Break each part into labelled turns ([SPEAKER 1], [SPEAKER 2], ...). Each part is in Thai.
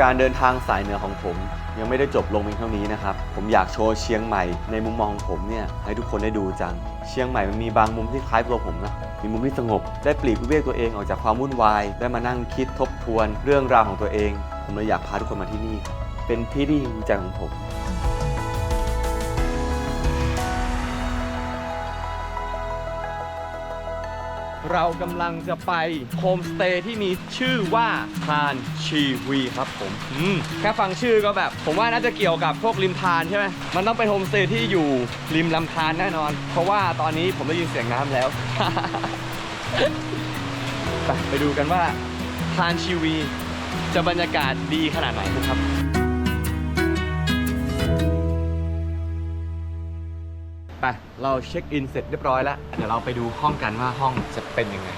[SPEAKER 1] การเดินทางสายเหนือของผมยังไม่ได้จบลงเพียงเท่านี้นะครับ ผมอยากโชว์เชียงใหม่ในมุมมองของผมเนี่ยให้ทุกคนได้ดูจัง เชียงใหม่มันมีบางมุมที่คล้ายตัวผมนะ มีมุมที่สงบ ได้ปลีกวิเวกตัวเองออกจากความวุ่นวาย ได้มานั่งคิดทบทวนเรื่องราวของตัวเอง ผมเลยอยากพาทุกคนมาที่นี่ครับเป็นที่ที่ฮิวใจของผม เรากำลังจะไปโฮมสเตย์ที่มีชื่อว่าทานชีวีครับผมอืมแค่ฟังชื่อก็แบบ ผมว่าน่าจะเกี่ยวกับพวกริมทานใช่ไหมมันต้องเป็นโฮมสเตย์ที่อยู่ริมลำธารแน่นอน เพราะว่าตอนนี้ผมได้ยินเสียงน้ำแล้ว ไปไปดูกันว่าทานชีวีจะบรรยากาศดีขนาดไหนครับ ไป เราเช็คอินเสร็จเรียบร้อยแล้ว เดี๋ยวเราไปดูห้องกันว่าห้องจะเป็นยังไง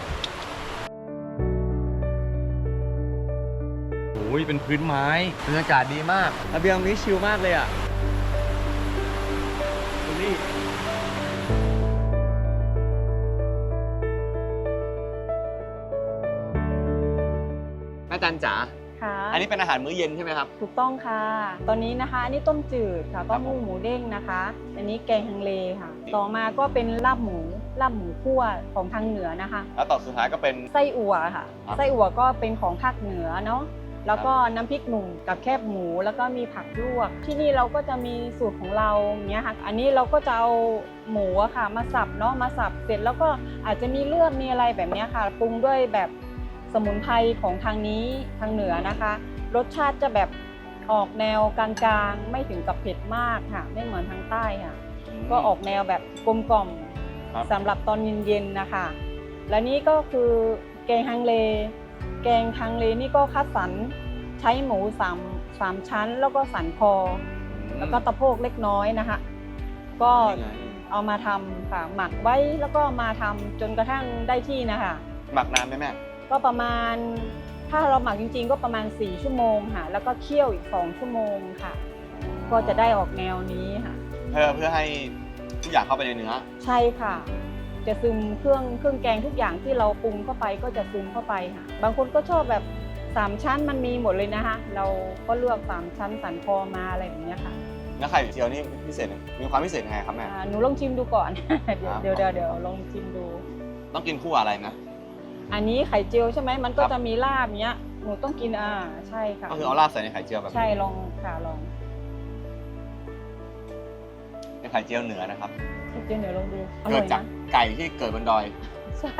[SPEAKER 1] โอ้ยเป็นพื้นไม้บรรยากาศดีมากระเบียงนี้ชิลมากเลยอะดูนี่แม่จันจ๋า
[SPEAKER 2] ค่ะ
[SPEAKER 1] อันนี้เป็นอาหารมื้อเย็นใช่ไหมครับ
[SPEAKER 2] ถูกต้องค่ะ ตอนนี้นะคะอันนี้ต้มจืดค่ะ
[SPEAKER 1] ครั
[SPEAKER 2] ต้
[SPEAKER 1] บ
[SPEAKER 2] ม
[SPEAKER 1] ผม
[SPEAKER 2] หูหมูเด้งนะคะ อันนี้แกงฮังเลค่ะ ต่อมาก็เป็นลาบหมูลาบหมูคั่วของทางเหนือนะคะ
[SPEAKER 1] แล้วต่อสุดท้ายก็เป็น
[SPEAKER 2] ไส้อั่วค่ะ
[SPEAKER 1] ครับ
[SPEAKER 2] ไส้อั่วก็เป็นของภาคเหนือเนาะ แล้วก็น้ำพริกหนุ่มกับแคบหมูแล้วก็มีผักลวก ที่นี่เราก็จะมีสูตรของเราอย่างเงี้ยค่ะ อันนี้เราก็จะเอาหมูอะค่ะ มาสับเนาะมาสับเสร็จแล้วก็อาจจะมีเลือดมีอะไรแบบเนี้ยค่ะปรุงด้วยแบบ สมุนไพรของทางนี้ทางเหนือนะคะ รสชาติจะแบบออกแนวกลางๆ ไม่ถึงกับเผ็ดมากค่ะ ไม่เหมือนทางใต้ค่ะ ก็ออกแนวแบบกลมกล่อม
[SPEAKER 1] ครับ
[SPEAKER 2] สำหรับตอนเย็นๆนะคะ และนี่ก็คือแกงฮังเล แกงฮังเลนี่ก็คัดสรรใช้หมูสามสามชั้น แล้วก็สันคอ แล้วก็ตะโพกเล็กน้อยนะคะ ก็
[SPEAKER 1] นี่ไง
[SPEAKER 2] เอามาทำค่ะหมักไว้แล้วก็มาทำจนกระทั่งได้ที่นะคะ
[SPEAKER 1] หมักนานไหมแม่
[SPEAKER 2] ก็ประมาณถ้าเราหมักจริง ๆ ก็ประมาณ 4 ชั่วโมงค่ะ แล้วก็เคี่ยวอีก 2 ชั่วโมงค่ะ ก็จะได้ออกแนวนี้ค่ะ
[SPEAKER 1] เพื่อเพื่อให้ทุกอย่างเข้าไปในเนื้อ
[SPEAKER 2] ใช่ค่ะ จะซึมเครื่องเครื่องแกงทุกอย่างที่เราปรุงเข้าไปก็จะซึมเข้าไปค่ะ บางคนก็ชอบแบบ3ชั้นมันมีหมดเลยนะคะ เราก็เลือก3ชั้นสันคอมาอะไรแบบเนี้ยค่ะ
[SPEAKER 1] แล้วไข่เจียวนี่พิเศษมีความพิเศษยังไงครับแม่
[SPEAKER 2] อ่าหนูลองชิมดูก่อนเดี๋ยว
[SPEAKER 1] ครับ
[SPEAKER 2] เดี๋ยวเดี๋ยวเดี๋ยวลองชิมดู
[SPEAKER 1] ต้องกินคู่อะไรนะ
[SPEAKER 2] อันนี้ไข่เจียวใช่ไหมมันก็
[SPEAKER 1] ครับ
[SPEAKER 2] จะมีลาบเนี้ยหนูต้องกินอ่าใช่ค่ะ
[SPEAKER 1] ก็คือเอาลาบใส่ในไข่เจียวแบบนี้
[SPEAKER 2] ใช่ลองค่ะลอง
[SPEAKER 1] เป็นไข่เจียวเหนือนะครับ
[SPEAKER 2] ไข่เจียวเดี๋ยวลองดูอ
[SPEAKER 1] เกิ
[SPEAKER 2] ร่อ
[SPEAKER 1] ด
[SPEAKER 2] ย
[SPEAKER 1] จาก
[SPEAKER 2] นะ
[SPEAKER 1] ไก่ที่เกิดบนดอย
[SPEAKER 2] ใช่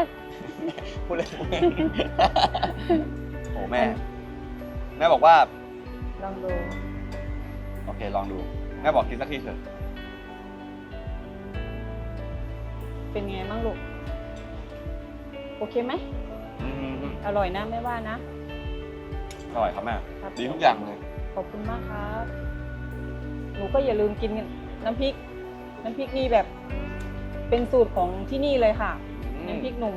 [SPEAKER 1] พูดเล่นพูดเล่นโอ้แม่แม่บอกว่า
[SPEAKER 2] ลองดู
[SPEAKER 1] โอเคลองดูแม่บอกกินสักทีเถอะ
[SPEAKER 2] เป็นไงบ้างลูก โอเคไหม
[SPEAKER 1] อืม
[SPEAKER 2] อร่อยนะไม่ว่านะ
[SPEAKER 1] อร่อยครับแม่
[SPEAKER 2] ครับ
[SPEAKER 1] ดีทุกอย่างเลย
[SPEAKER 2] ขอบคุณมากครับ หนูก็อย่าลืมกินน้ำพริก น้ำพริกนี่แบบ เป็นสูตรของที่นี่เลยค่ะ น้ำพริกหนุ่ม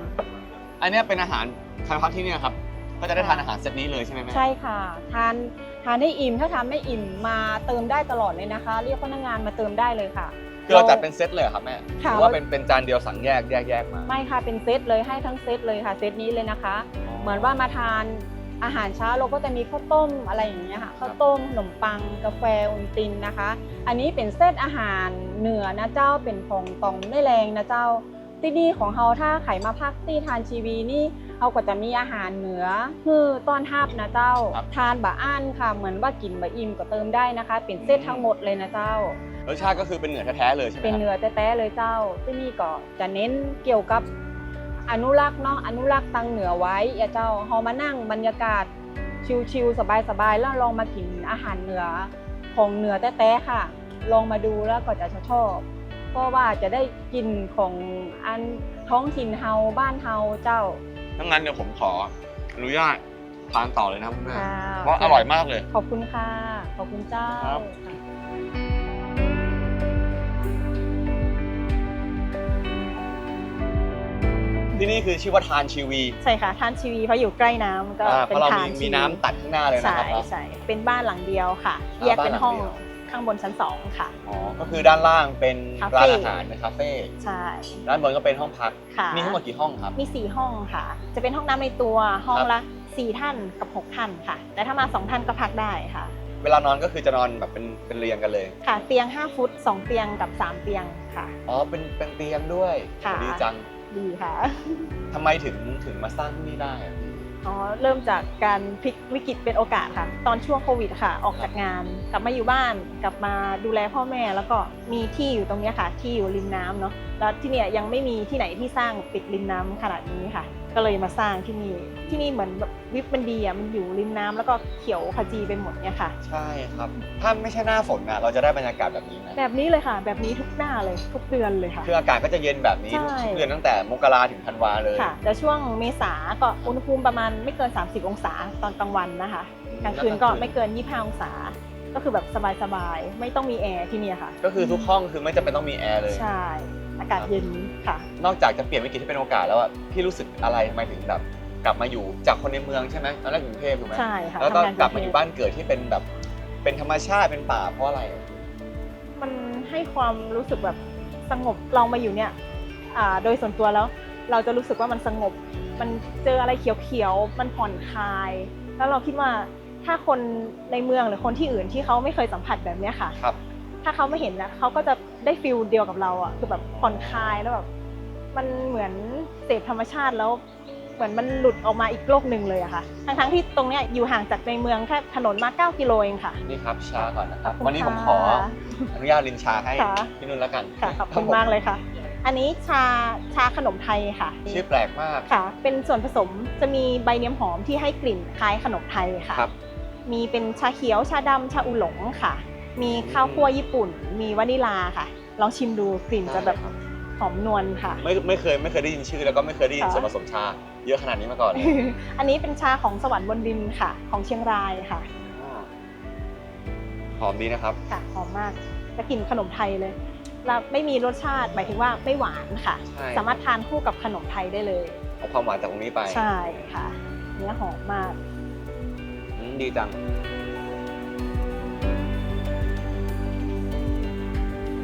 [SPEAKER 1] อันเนี้ยเป็นอาหารทานพักที่เนี่ยครับ ก็จะได้ทานอาหารเซตนี้เลยใช่ไหมแม่
[SPEAKER 2] ใช่ค่ะ ทานทานให้อิ่มถ้าทานไม่อิ่มมาเติมได้ตลอดเลยนะคะ เรียกพนักงานมาเติมได้เลยค่ะ
[SPEAKER 1] คือเราจัดเป็นเซตเลยเหรอครับแม่ห
[SPEAKER 2] ค่ะ
[SPEAKER 1] รือว่าเป็นเป็นจานเดียวสั่งแยกแยกแยกมา
[SPEAKER 2] ไม่ค่ะเป็นเซตเลยให้ทั้งเซตเลยค่ะเซตนี้เลยนะคะ เหมือนว่ามาทานอาหารเช้าเราก็จะมีข้าวต้มอะไรอย่างเงี้ยค่ะข้าวต้มขนมปัง กาแฟอุนตินนะคะ อันนี้เป็นเซตอาหารเหนือนะเจ้าเป็นของตองได้แรงนะเจ้า ที่นี่ของเฮาถ้าไขมาพักที่ทานชีวีนี่เฮาก็จะมีอาหารเหนือคือต้อนทับนะเจ้าทานบะอ่านค่ะ เหมือนว่ากินบะอิ่มก็เติมได้นะคะ เป็นเซตทั้งหมดเลยนะเจ้า
[SPEAKER 1] รสชาติก็คือเป็นเหนือแท้ๆเลยใช่ไหม
[SPEAKER 2] เป็น
[SPEAKER 1] ครับ
[SPEAKER 2] เนื้อแต้ๆเลยเจ้า ที่นี่ก็จะเน้นเกี่ยวกับอนุรักษ์เนาะอนุรักษ์ตังเหนือไว้อย่าเจ้าเฮามานั่งบรรยากาศชิลๆสบายๆแล้วลองมากินอาหารเหนือของเหนือแต้ๆค่ะ ลองมาดูแล้วก็จะชอบ เพราะว่าจะได้กินของอันท้องถิ่นเฮาบ้านเฮาเจ้า
[SPEAKER 1] ถ้างั้นเดี๋ยวผมขออนุญาตทานต่อเลยนะครับคุณแม่
[SPEAKER 2] ค่ะ
[SPEAKER 1] เพราะอร่อยมากเลย
[SPEAKER 2] ขอบคุณค่ะ ขอบคุณเจ้า
[SPEAKER 1] ครับ
[SPEAKER 2] ค่ะ
[SPEAKER 1] ที่นี่คือชื่อว่าทานชีวี
[SPEAKER 2] ใช่ค่ะทานชีวีเพราะอยู่ใกล้น้ำก็
[SPEAKER 1] อ่าเพ
[SPEAKER 2] เป็น
[SPEAKER 1] ราะเรา
[SPEAKER 2] ทา
[SPEAKER 1] มี
[SPEAKER 2] นชี
[SPEAKER 1] มี
[SPEAKER 2] วี
[SPEAKER 1] น้ำตัดข้างหน้าเลยนะ
[SPEAKER 2] ใช่
[SPEAKER 1] ครับ
[SPEAKER 2] ใช่เป็นบ้านหลังเดียวค่ะ
[SPEAKER 1] อ่า
[SPEAKER 2] แยกเป็นห้อง
[SPEAKER 1] บ้านหลังเดียว
[SPEAKER 2] ข้างบนชั้นสองค่ะ
[SPEAKER 1] อ๋อก็คือด้านล่างเป็น
[SPEAKER 2] คาเฟ่
[SPEAKER 1] ร้านอาหารเป็นคาเฟ่
[SPEAKER 2] ใช่
[SPEAKER 1] ด้านบนก็เป็นห้องพัก
[SPEAKER 2] ค่ะ
[SPEAKER 1] มีทั้งหมดกี่ห้องครับ
[SPEAKER 2] มีสี่ห้องค่ะ จะเป็นห้องน้ำในตัวห้อง
[SPEAKER 1] ครับ
[SPEAKER 2] ละ
[SPEAKER 3] 4 ท่านกับ 6 ท่านค่ะ แต่ถ้ามา 2 ท่านก็พักได้ค่ะ
[SPEAKER 1] เวลานอนก็คือจะนอนแบบเป็นเป็นเรียงกันเลย
[SPEAKER 3] ค่ะ เตียง 5 ฟุต 2 เตียงกับ 3 เตียงค่ะ
[SPEAKER 1] อ๋อเป็นเป็นเตียงด้วย
[SPEAKER 3] ค่ะ
[SPEAKER 1] ดีจัง
[SPEAKER 3] ดีค่ะ
[SPEAKER 1] ทำไมถึงถึงมาสร้างที่นี่ได้อะพี่
[SPEAKER 3] อ๋อเริ่มจากการพลิกวิกฤตเป็นโอกาสค่ะ ตอนช่วงโควิดค่ะ ออกจากงาน กลับมาอยู่บ้าน กลับมาดูแลพ่อแม่ แล้วก็มีที่อยู่ตรงเนี้ยค่ะ ที่อยู่ริมน้ำเนาะ แล้วที่เนี่ยยังไม่มีที่ไหนที่สร้างติดริมน้ำขนาดนี้ค่ะ ก็เลยมาสร้างที่นี่ที่นี่เหมือนแบบวิวมันดีอะมันอยู่ริมน้ำแล้วก็เขียวขจีไปหมดเนี่ยค่ะ
[SPEAKER 1] ใช่ครับ ถ้าไม่ใช่หน้าฝนนะเราจะได้บรรยากาศแบบนี้ไหม
[SPEAKER 3] แบบนี้เลยค่ะ แบบนี้ทุกหน้าเลยทุกเดือนเลยค่ะ
[SPEAKER 1] คืออากาศก็จะเย็นแบบนี้
[SPEAKER 3] ใช่
[SPEAKER 1] ทุกเดือนตั้งแต่มกราถึงธันวาเลย
[SPEAKER 3] ค่ะแต่ช่วงเมษาก็อุณหภูมิประมาณไม่เกิน 30 องศาตอนกลางวันนะคะกลางคืนก็ไม่เกิน 25 องศาก็คือแบบสบายๆ ไม่ต้องมีแอร์ที่เนี่ยค่ะ
[SPEAKER 1] ก็คือทุกห้องคือไม่จำเป็นต้องมีแอร์เลย
[SPEAKER 3] ใช่ อากาศเย็นค่ะ
[SPEAKER 1] นอกจากจะเปลี่ยนวิกฤตที่เป็นโอกาสแล้วอะพี่รู้สึกอะไรทำไมถึงแบบกลับมาอยู่จากคนในเมืองใช่ไหมตอนแรกอยู่กรุงเทพถูกไหม
[SPEAKER 3] ใช่ค่ะ
[SPEAKER 1] แล้วก็
[SPEAKER 3] ทำงน
[SPEAKER 1] กลับมาอยู่บ้านเกิดที่เป็นแบบเป็นธรรมชาติเป็นป่าเพราะอะไรอะ
[SPEAKER 3] มันให้ความรู้สึกแบบสงบเรามาอยู่เนี่ยอ่าโดยส่วนตัวแล้ว เราจะรู้สึกว่ามันสงบ มันเจออะไรเขียวๆมันผ่อนคลาย แล้วเราคิดว่าถ้าคนในเมืองหรือคนที่อื่นที่เขาไม่เคยสัมผัสแบบเนี้ยค่ะ
[SPEAKER 1] ครับ
[SPEAKER 3] ถ้าเขาไม่เห็นนะเขาก็จะได้ฟิลเดียวกับเราอะคือแบบผ่อนคลายแล้วแบบมันเหมือนเสพธรรมชาติแล้วเหมือนมันหลุดออกมาอีกโลกหนึ่งเลยอะค่ะทั้งๆที่ตรงเนี้ยอยู่ห่างจากในเมืองแค่ถนนมา 9 กิโลเองค่ะ
[SPEAKER 1] นี่ครับชาก่อนนะครับ
[SPEAKER 3] ขอบคุณ
[SPEAKER 1] วันนี้ผมขอ
[SPEAKER 3] ค่ะ
[SPEAKER 1] อนุญาตลินชาให้
[SPEAKER 3] ค่ะ
[SPEAKER 1] พี่นุ่นแล้วกัน
[SPEAKER 3] ค่ะขอบ
[SPEAKER 1] รั
[SPEAKER 3] คุณ
[SPEAKER 1] ผม
[SPEAKER 3] มากเลยค่ะ อันนี้ชาชาขนมไทยค่ะ
[SPEAKER 1] ชื่อแปลกมาก
[SPEAKER 3] ค่ะ เป็นส่วนผสมจะมีใบเนียมหอมที่ให้กลิ่นคล้ายขนมไทยค่ะ
[SPEAKER 1] ครับ
[SPEAKER 3] มีเป็นชาเขียวชาดำชาอุหลงค่ะ มีข้าวคั่วญี่ปุ่น มีวานิลาค่ะ ลองชิมดูกลิ่นจะแบบหอมนวลค่ะ
[SPEAKER 1] ไม่ไม่เคยไม่เคยได้ยินชื่อแล้วก็ไม่เคยได้ยิน
[SPEAKER 3] ค่ะ
[SPEAKER 1] ส่วนผสมชา เยอะขนาดนี้มาก่อนเลย
[SPEAKER 3] อันนี้เป็นชาของสวรรค์บนดินค่ะ ของเชียงรายค่ะ
[SPEAKER 1] อ๋อหอมดีนะครับ
[SPEAKER 3] ค่ะหอมมากจะกลิ่นขนมไทยเลยแล้วไม่มีรสชาติหมายถึงว่าไม่หวานค่ะ
[SPEAKER 1] ใช่
[SPEAKER 3] สามารถทานคู่กับขนมไทยได้เลย
[SPEAKER 1] เอาความหวานจากตรงนี้ไป
[SPEAKER 3] ใช่ค่ะเนื้อหอมมาก
[SPEAKER 1] อืมดีจัง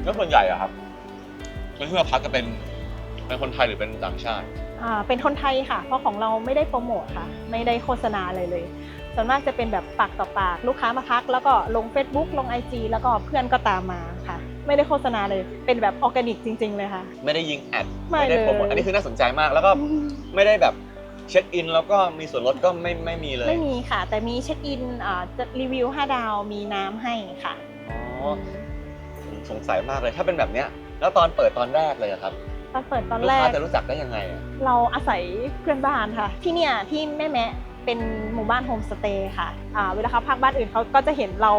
[SPEAKER 1] แล้วส่วนใหญ่อะครับคนที่มาพักจะเป็นเป็นคนไทยหรือเป็นต่างชาติ
[SPEAKER 3] อ่าเป็นคนไทยค่ะ เพราะของเราไม่ได้โปรโมทค่ะ ไม่ได้โฆษณาอะไรเลย ส่วนมากจะเป็นแบบปากต่อปากลูกค้ามาพัก แล้วก็ลง Facebook ลง IG แล้วก็เพื่อนก็ตามมาค่ะ ไม่ได้โฆษณาเลยเป็นแบบออร์แกนิกจริง ๆ เลยค่ะ
[SPEAKER 1] ไม่ได้ยิงแอด
[SPEAKER 3] ไม่
[SPEAKER 1] ได้โปรโมท
[SPEAKER 3] เลย
[SPEAKER 1] อันนี้คือน่าสนใจมาก แล้วก็ไม่ได้แบบเช็คอิน แล้วก็มีส่วนลดก็ไม่ไม่มีเลย
[SPEAKER 3] ไม่มีค่ะ แต่มีเช็คอินอ่าจะรีวิว 5 ดาวมีน้ำให้ค่ะ
[SPEAKER 1] อ๋อผม สงสัยมากเลย ถ้าเป็นแบบเนี้ยแล้วตอนเปิดตอนแรกเลยอะครับ
[SPEAKER 3] ตอนเปิดตอน
[SPEAKER 1] ลูก
[SPEAKER 3] แร
[SPEAKER 1] ค้ากจะรู้จักได้ยังไงอะ
[SPEAKER 3] เราอาศัยเพื่อนบ้านค่ะ ที่เนี่ยที่แม่แมะเป็นหมู่บ้านโฮมสเตย์ค่ะอ่าเวลาเขาพักบ้านอื่นเขาก็จะเห็นเรา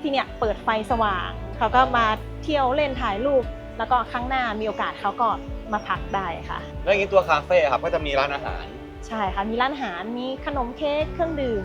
[SPEAKER 3] ที่เนี่ยเปิดไฟสว่าง เขาก็มาเที่ยวเล่นถ่ายรูป แล้วก็ครั้งหน้ามีโอกาสเขาก็มาพักได้ค่ะ
[SPEAKER 1] แล้วอย่างนี้ตัวคาเฟ่อะครับก็จะมีร้านอาหาร
[SPEAKER 3] ใช่ค่ะ มีร้านอาหาร มีขนมเค้ก เครื่องดื่ม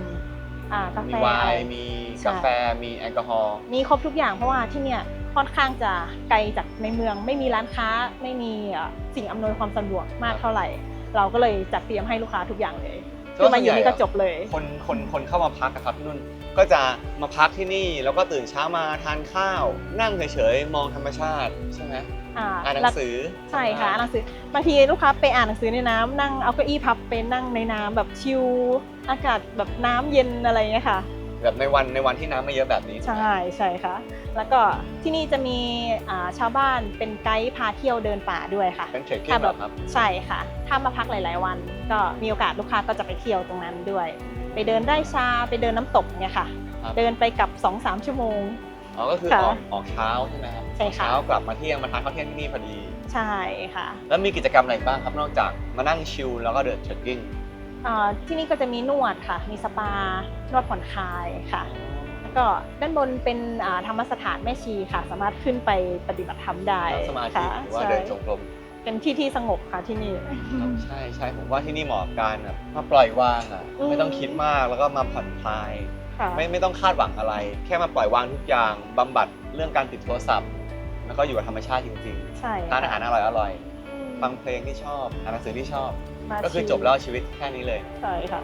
[SPEAKER 3] อ่ากา
[SPEAKER 1] มี
[SPEAKER 3] แฟ
[SPEAKER 1] ไว
[SPEAKER 3] อะไร
[SPEAKER 1] น์มี
[SPEAKER 3] ใช่
[SPEAKER 1] กาแฟมีแอลกอฮอล์
[SPEAKER 3] มีครบทุกอย่างเพราะว่าที่เนี่ย ค่อนข้างจะไกลจากในเมือง ไม่มีร้านค้าไม่มีอะสิ่งอำนวยความสะดวกมากเท่าไหร่ เราก็เลยจัดเตรียมให้ลูกค้าทุกอย่างเลยคือมาอยู่นี่ก็จบเลย
[SPEAKER 1] คนคนคนเข้ามาพักอะครับพี่นุ่นก็จะมาพักที่นี่แล้วก็ตื่นเช้ามาทานข้าว นั่งเฉยๆมองธรรมชาติใช่ไหม
[SPEAKER 3] อ่า
[SPEAKER 1] อ่านหนั
[SPEAKER 3] แล้ว
[SPEAKER 1] งสือ
[SPEAKER 3] ใช่ค่ะอ่านหนังสือบางทีลูกค้าไปอ่านหนังสือในน้ำนั่งเอาเก้าอี้พับไปนั่งในน้ำแบบชิลอากาศแบบน้ำเย็นอะไรอย่างเงี้ยค่ะ
[SPEAKER 1] แบบในวันในวันที่น้ำไม่เยอะแบบนี้ถูกไหม
[SPEAKER 3] ใช่ใช่ค่ะ แล้วก็ที่นี่จะมีอ่าชาวบ้านเป็นไกด์พาเที่ยวเดินป่าด้วยค่ะ
[SPEAKER 1] เป็นเทรคกิ้
[SPEAKER 3] ถ้าง
[SPEAKER 1] เห
[SPEAKER 3] แบ
[SPEAKER 1] ร
[SPEAKER 3] บ
[SPEAKER 1] อครับ
[SPEAKER 3] ใช่ค่ะ ถ้ามาพักหลาย ๆ วัน ก็มีโอกาสลูกค้าก็จะไปเที่ยวตรงนั้นด้วย ไปเดินไร่ชาไปเดินน้ำตกเนี่ยค่ะ
[SPEAKER 1] ครับ
[SPEAKER 3] เดินไปกับ2-3ชั่วโมง
[SPEAKER 1] อ๋อก็คือ
[SPEAKER 3] ค่ะ
[SPEAKER 1] ออกออกเช้าใช่ไหมครับ
[SPEAKER 3] ใช่ค่ะ
[SPEAKER 1] เช้ากลับมาเที่ยงมาทานข้าวเที่ยงที่นี่พอดี
[SPEAKER 3] ใช่ค่ะ
[SPEAKER 1] แล้วมีกิจกรรมอะไรบ้างครับนอกจากมานั่งชิลแล้วก็เดินเทรคกิ้ง
[SPEAKER 3] อ่า ที่นี่ก็จะมีนวดค่ะ มีสปา นวดผ่อนคลายค่ะ แล้วก็ด้านบนเป็นอ่าธรรมสถานแม่ชีค่ะ สามารถขึ้นไปปฏิบัติธรรมได้
[SPEAKER 1] นั่งสมาธิ
[SPEAKER 3] ค่ะ
[SPEAKER 1] หรือว่า
[SPEAKER 3] ใช่
[SPEAKER 1] เดินจงกรม
[SPEAKER 3] เป็นที่ที่สงบค่ะที่นี่
[SPEAKER 1] ครับใช่ใช่ผมว่าที่นี่เหมาะกับการแบบมาปล่อยวางอะ
[SPEAKER 3] อืม
[SPEAKER 1] ไม่ต้องคิดมากแล้วก็มาผ่อนคลาย
[SPEAKER 3] ค่ะ
[SPEAKER 1] ไม่ไม่ต้องคาดหวังอะไร แค่มาปล่อยวางทุกอย่างบำบัดเรื่องการติดโทรศัพท์ แล้วก็อยู่กับธรรมชาติจริง
[SPEAKER 3] ใช่
[SPEAKER 1] ๆทานอาหารอร่อยอร่อย
[SPEAKER 3] อืม
[SPEAKER 1] ฟังเพลงที่ชอบอ่านหนังสือที่ชอบ
[SPEAKER 3] มา
[SPEAKER 1] ก็คือจบแล้วชีวิตแค่นี้เลย
[SPEAKER 3] ใช่ค่ะ